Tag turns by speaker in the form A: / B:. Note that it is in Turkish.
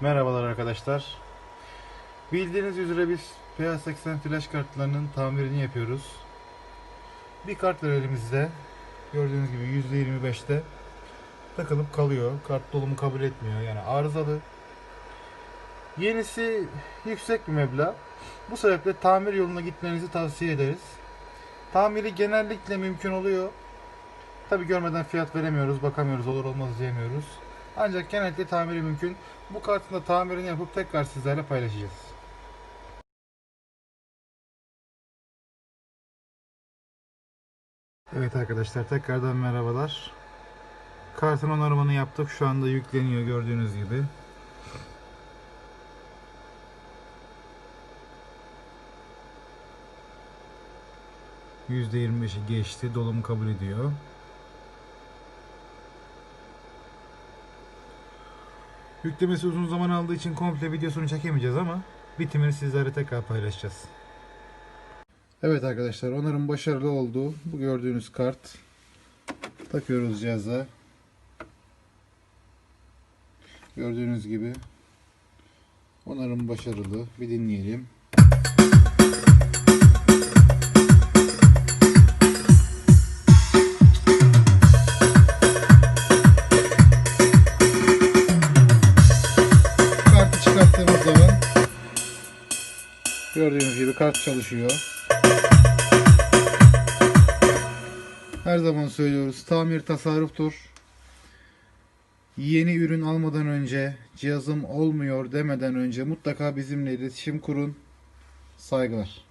A: Merhabalar arkadaşlar. Bildiğiniz üzere biz PA80 flash kartlarının tamirini yapıyoruz. Bir kart var elimizde. Gördüğünüz gibi %25'te takılıp kalıyor. Kart dolumu kabul etmiyor. Yani arızalı. Yenisi yüksek bir meblağ. Bu sebeple tamir yoluna gitmenizi tavsiye ederiz. Tamiri genellikle mümkün oluyor. Tabi görmeden fiyat veremiyoruz, bakamıyoruz, olur olmaz diyemiyoruz. Ancak genellikle tamiri mümkün. Bu kartın da tamirini yapıp tekrar sizlerle paylaşacağız. Evet arkadaşlar tekrardan merhabalar. Kartın onarımını yaptık. Şu anda yükleniyor gördüğünüz gibi. %25'i geçti. Dolum kabul ediyor. Yüklemesi uzun zaman aldığı için komple videosunu çekemeyeceğiz ama bitimini sizlere tekrar paylaşacağız. Evet arkadaşlar onarım başarılı oldu. Bu gördüğünüz kart takıyoruz cihaza. Gördüğünüz gibi onarım başarılı. Bir dinleyelim. Gördüğünüz gibi kart çalışıyor. Her zaman söylüyoruz tamir tasarruftur. Yeni ürün almadan önce cihazım olmuyor demeden önce mutlaka bizimle iletişim kurun. Saygılar.